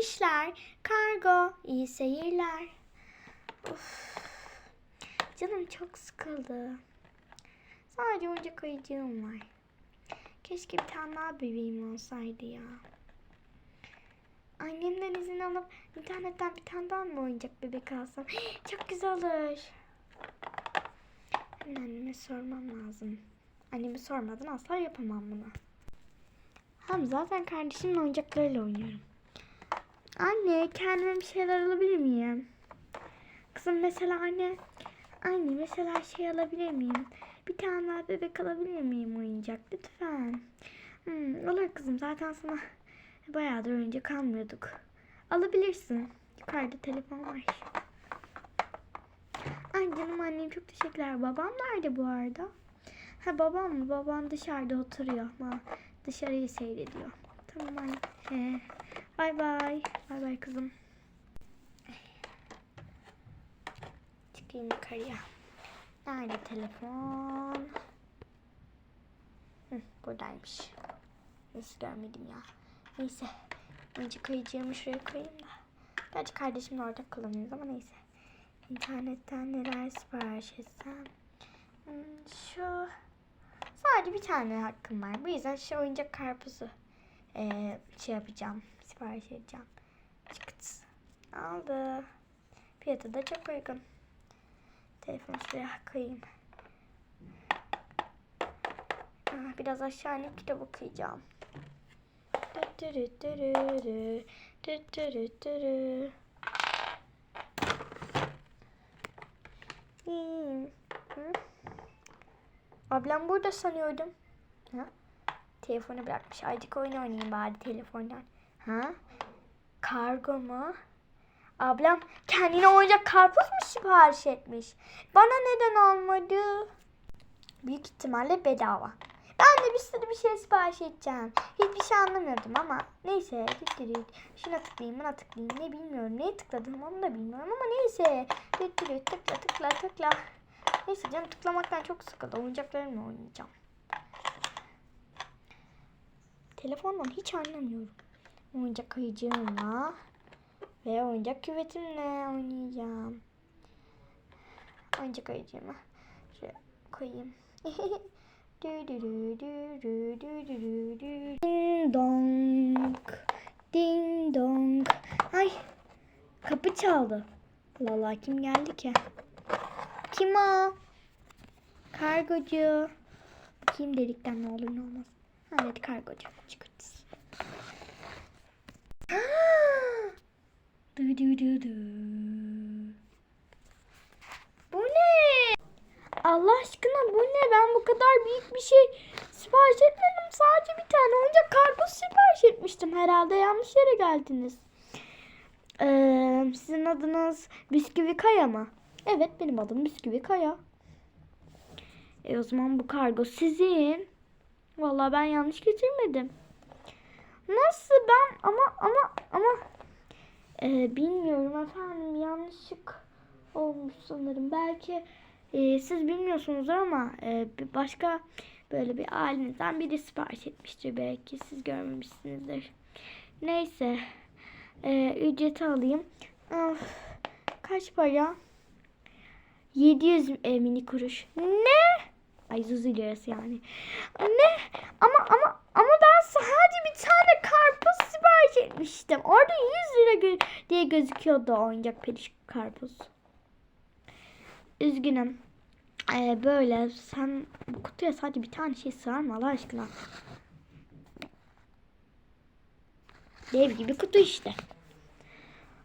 işler. Kargo, iyi seyirler. Of. Canım çok sıkıldı. Sadece oyuncak ayıcığım var. Keşke bir tane daha bebeğim olsaydı ya. Annemden izin alıp internetten bir tane daha mı oyuncak bebek alsam? Çok güzel olur. Anneme sormam lazım. Anneme sormadan asla yapamam bunu. Hem zaten kardeşimle oyuncaklarıyla oynuyorum. Anne kendime bir şeyler alabilir miyim? Kızım mesela anne. Anne mesela şey alabilir miyim? Bir tane daha bebek alabilir miyim oyuncak lütfen? Hmm, olur kızım zaten sana bayağıdır oyuncak almıyorduk. Alabilirsin. Yukarıda telefon var. Ay canım annem çok teşekkürler. Babam nerede bu arada? Ha babam mı? Babam dışarıda oturuyor ama dışarıyı seyrediyor. Tamam anne. He. Bay bay. Bay bay kızım. Çıkayım yukarıya. Nerede telefon? Hı, buradaymış. Nasıl görmedim ya. Neyse. Önce kayıcığımı şuraya koyayım da. Gerçi kardeşimle orada kullanıyoruz ama neyse. İnternetten neler sipariş etsem. Şu sadece bir tane hakkım var. Bu yüzden şu oyuncak karpuzu eee, şey yapacağım. Sipariş edeceğim. Çıkıt. Aldı. Fiyatı da çok uygun. Telefonu şuraya koyayım. Ah, Biraz aşağı inip kitap okuyacağım. Ablam burada sanıyordum. Ha? Telefonu bırakmış. Azıcık oyun oynayayım bari telefondan. Ha? Kargo mu? Ablam kendine oyuncak karpuz mu sipariş etmiş? Bana neden almadı? Büyük ihtimalle bedava. Ben de bir sürü bir şey sipariş edeceğim. Hiçbir şey anlamıyordum ama neyse. Düttürüt. Şuna tıklayayım buna tıklayayım. Ne bilmiyorum. Neye tıkladım onu da bilmiyorum ama neyse. Düttürüt tıkla tıkla tıkla. Neyse canım tıklamaktan çok sıkıldı. Oyuncaklarımla oynayacağım. Telefondan hiç anlamıyorum. Oyuncak ayıcığımla ve oyuncak küvetimle oynayacağım. Oyuncak ayıcığımı şuraya koyayım. Dü dü dü dü dü dü dü dü. Ding dong. Ding dong. Ay kapı çaldı. Allah kim geldi ki? Kim o? Kargocu. Kim dedikten ne olur ne olmaz. Ha, evet kargocu. Çıkart. Dü dü dü dü. Bu ne? Allah aşkına bu ne? Ben bu kadar büyük bir şey sipariş etmedim. Sadece bir tane oyuncak karpuz sipariş etmiştim. Herhalde yanlış yere geldiniz. Ee, sizin adınız Bisküvi Kaya mı? Evet benim adım Bisküvi Kaya. E o zaman bu kargo sizin. Vallahi ben yanlış getirmedim. Nasıl ben ama ama ama e, bilmiyorum efendim yanlışlık olmuş sanırım. Belki e, siz bilmiyorsunuzdur ama e, bir başka böyle bir ailenizden biri sipariş etmiştir belki. Siz görmemişsinizdir. Neyse. E, ücreti alayım. Of, kaç para? 700 e, mini kuruş. Ne? Ay Zuzu lirası yani. Ne? Ama ama sadece bir tane karpuz sipariş etmiştim. Orada 100 lira diye gözüküyordu oyuncak peliş karpuz. Üzgünüm. Ee, böyle sen bu kutuya sadece bir tane şey sığar mı Allah aşkına? Dev gibi kutu işte.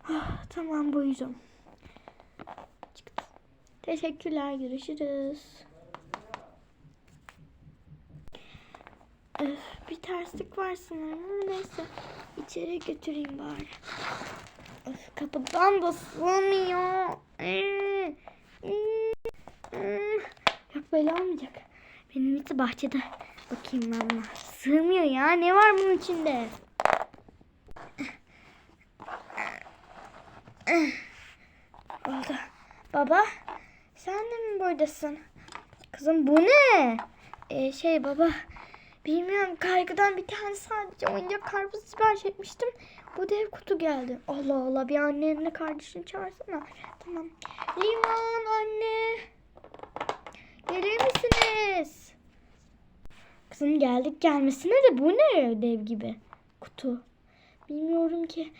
Ah, tamam. Çıktı. Teşekkürler görüşürüz. Öf, bir terslik var sanırım ama neyse. İçeri götüreyim bari. Öf, kapıdan da sığmıyor. Yok böyle olmayacak. Benim iti bahçede. Bakayım ben buna. Sığmıyor ya. Ne var bunun içinde? Oldu. Baba sen de mi buradasın? Kızım bu ne? Ee, şey baba Bilmiyorum kaygıdan bir tane sadece oyuncak karpuz sipariş etmiştim. Bu dev kutu geldi. Allah Allah bir annenle kardeşini çağırsana. Tamam. Limon anne. Gelir misiniz? Kızım geldik gelmesine de bu ne dev gibi kutu. Bilmiyorum ki.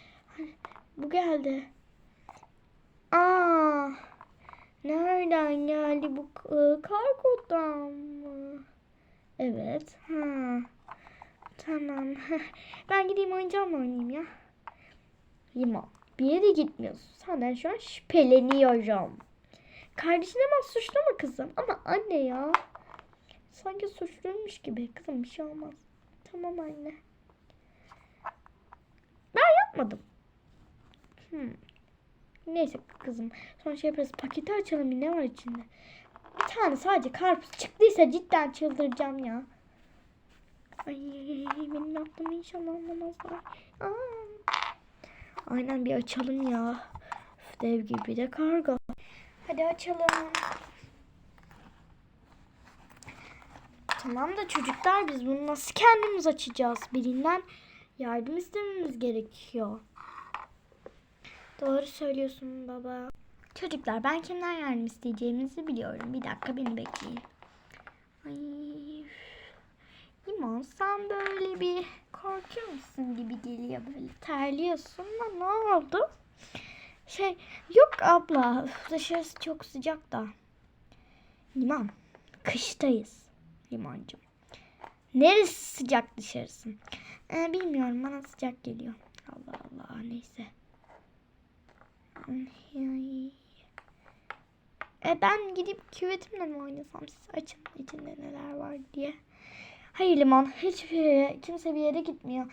Bu geldi. Aa. Nereden geldi bu e, kargodan mı? Evet. Ha. Tamam. Ben gideyim oyuncağımla oynayayım ya. Limon. Bir yere gitmiyorsun. Senden şu an şüpheleniyorum. Kardeşin hemen suçlama kızım. Ama anne ya. Sanki suçluymuş gibi. Kızım bir şey olmaz. Tamam anne. Ben yapmadım. Hmm. Neyse kızım. Sonra şey yaparız. Paketi açalım. Ne var içinde? Bir tane sadece karpuz çıktıysa cidden çıldıracağım ya. Ay benim yaptığımı inşallah anlamazlar. Aa. Aynen bir açalım ya. Üf, Dev gibi de kargo. Hadi açalım. Tamam da çocuklar biz bunu nasıl kendimiz açacağız? Birinden yardım istememiz gerekiyor. Doğru söylüyorsun baba. Çocuklar ben kimden yardım isteyeceğimizi biliyorum. Bir dakika beni bekleyin. Ay. Limon sen böyle bir korkuyor musun gibi geliyor böyle terliyorsun da ne oldu? Şey yok abla dışarısı çok sıcak da. Limon kıştayız limoncum. Neresi sıcak dışarısı? Ee, bilmiyorum bana sıcak geliyor. Allah Allah neyse. Ay. E ben gidip küvetimle mi oynasam siz açın içinde neler var diye. Hayır Limon hiçbir yere, kimse bir yere gitmiyor.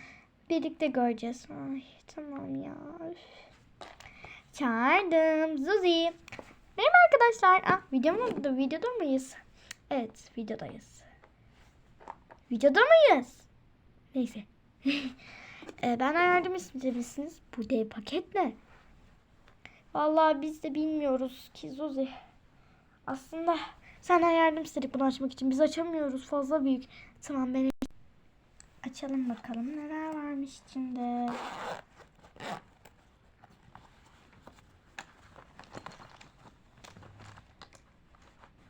Birlikte göreceğiz. Ay tamam ya. Üf. Çağırdım Zuzi. Merhaba arkadaşlar. Ah video mu? Videoda mıyız? Evet videodayız. Videoda mıyız? Neyse. e, ben yardım istemişsiniz. Bu dev paket ne? Vallahi biz de bilmiyoruz ki Zuzi. Aslında senden yardım istedik bunu açmak için. Biz açamıyoruz fazla büyük. Tamam ben açalım bakalım neler varmış içinde.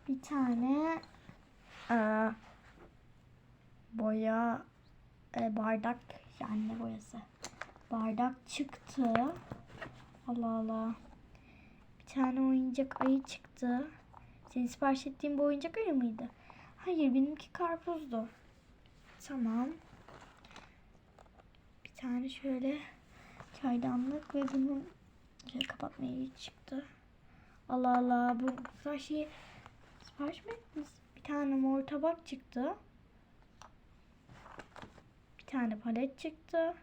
Bir tane eee, boya e, bardak yani ne boyası? Bardak çıktı. Allah Allah. Bir tane oyuncak ayı çıktı. Senin sipariş ettiğin bu oyuncak ayı mıydı? Hayır benimki karpuzdu. Tamam. Bir tane şöyle çaydanlık ve bunun şöyle kapatma yeri çıktı. Allah Allah bu her şeyi sipariş mi ettiniz? Bir tane mor tabak çıktı. Bir tane palet çıktı.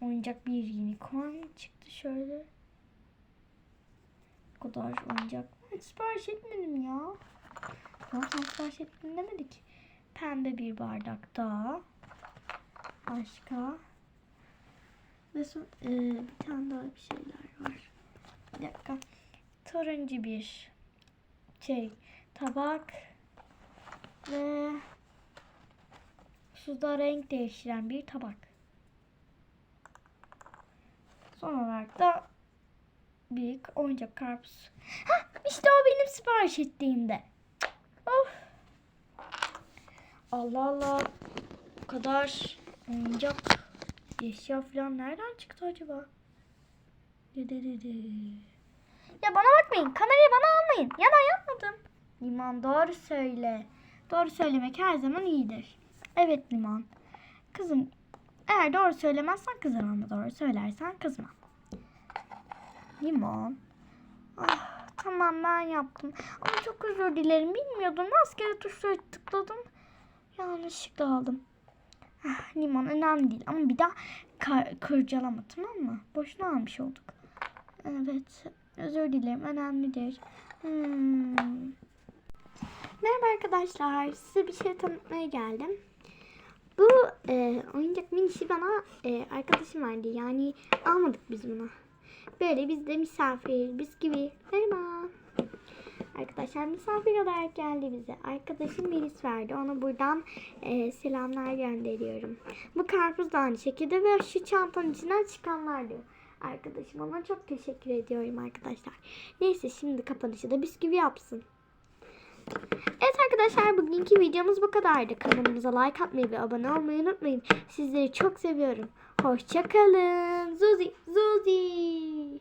Oyuncak bir unicorn çıktı şöyle. Bu kadar oyuncak. Sipariş etmedim ya. Tamam sen sipariş ettin demedik. Pembe bir bardak daha. Başka. Ve son, e, bir tane daha bir şeyler var. Bir dakika. Turuncu bir şey tabak ve suda renk değiştiren bir tabak. Son olarak da büyük oyuncak karpuz. Hah, işte o benim sipariş ettiğimde. Of. Allah Allah. Bu kadar oyuncak eşya falan nereden çıktı acaba? Ya bana bakmayın. Kamerayı bana almayın. Ya ben yapmadım. Liman doğru söyle. Doğru söylemek her zaman iyidir. Evet Liman. Kızım eğer doğru söylemezsen kızarım ama doğru söylersen kızmam. Limon. Ah, tamam ben yaptım. Ama çok özür dilerim. Bilmiyordum. Rastgele tuşlara tıkladım. Yanlışlıkla aldım. Ah, limon önemli değil. Ama bir daha kırcalama tamam mı? Boşuna almış olduk. Evet. Özür dilerim. Önemli değil. Hmm. Merhaba arkadaşlar. Size bir şey tanıtmaya geldim. Bu e, oyuncak minişi bana e, arkadaşım verdi. Yani almadık biz bunu. Böyle biz de misafir, biz gibi. Merhaba. Arkadaşlar misafir olarak geldi bize. Arkadaşım Melis verdi. Ona buradan e, selamlar gönderiyorum. Bu karpuz da aynı şekilde ve şu çantanın içinden çıkanlar diyor. Arkadaşım ona çok teşekkür ediyorum arkadaşlar. Neyse şimdi kapanışı da bisküvi yapsın. Evet arkadaşlar bugünkü videomuz bu kadardı. Kanalımıza like atmayı ve abone olmayı unutmayın. Sizleri çok seviyorum. Hoşçakalın. Zuzi, Zuzi.